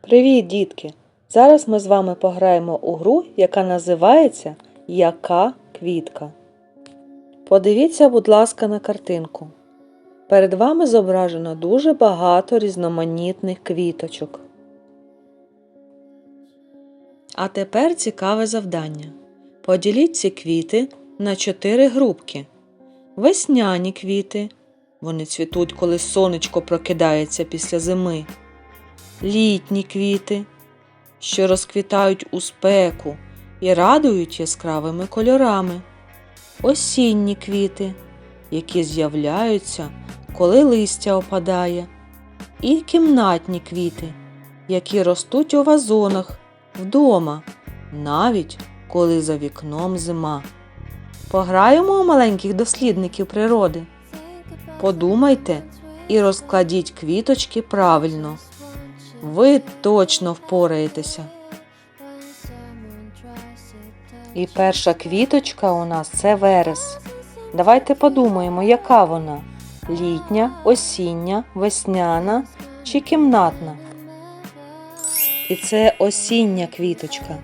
Привіт, дітки! Зараз ми з вами пограємо у гру, яка називається Яка квітка. Подивіться, будь ласка, на картинку. Перед вами зображено дуже багато різноманітних квіточок. А тепер цікаве завдання. Поділіть ці квіти на чотири групки. Весняні квіти. Вони цвітуть, коли сонечко прокидається після зими літні квіти, що розквітають у спеку і радують яскравими кольорами, осінні квіти, які з'являються, коли листя опадає, і кімнатні квіти, які ростуть у вазонах вдома, навіть коли за вікном зима. Пограємо у маленьких дослідників природи. Подумайте і розкладіть квіточки правильно. Ви точно впораєтеся. І перша квіточка у нас це верес. Давайте подумаємо, яка вона: літня, осіння, весняна чи кімнатна. І це осіння квіточка.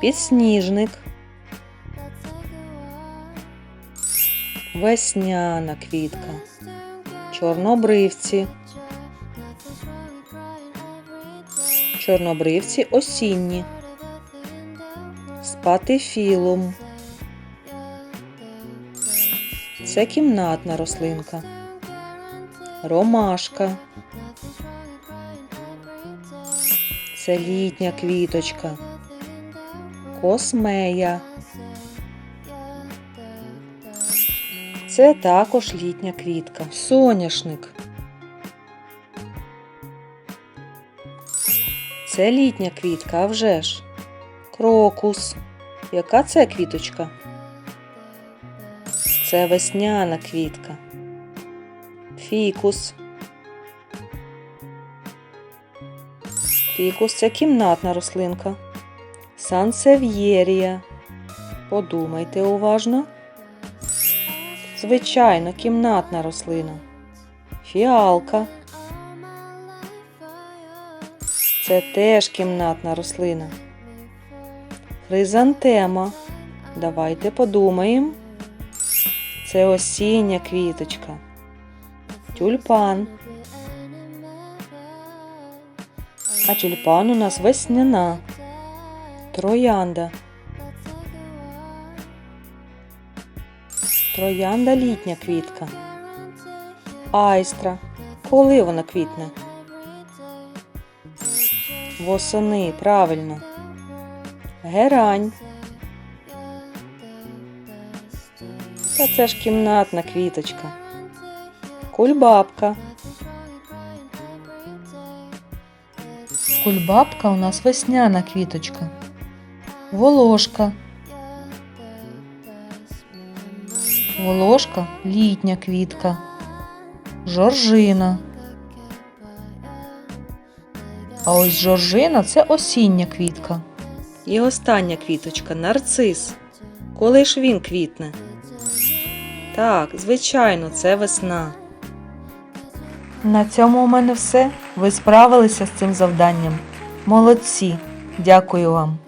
Підсніжник. Весняна квітка. Чорнобривці. Чорнобривці осінні. Спатифілум. Це кімнатна рослинка. Ромашка. Це літня квіточка. Космея. Це також літня квітка. Соняшник. Це літня квітка, а вже ж. Крокус. Яка це квіточка? Це весняна квітка. Фікус. Фікус це кімнатна рослинка. Сансев'єрія. Подумайте уважно. Звичайно, кімнатна рослина. Фіалка. Це теж кімнатна рослина. Хризантема. Давайте подумаємо. Це осіння квіточка. Тюльпан. А тюльпан у нас весняна. Троянда. Троянда літня квітка. Айстра. Коли вона квітне? Восени, правильно. Герань. Та це ж кімнатна квіточка. Кульбабка. Кульбабка у нас весняна квіточка. Волошка. Волошка літня квітка. Жоржина. А ось жоржина це осіння квітка. І остання квіточка нарцис. Коли ж він квітне? Так, звичайно, це весна. На цьому у мене все. Ви справилися з цим завданням. Молодці. Дякую вам.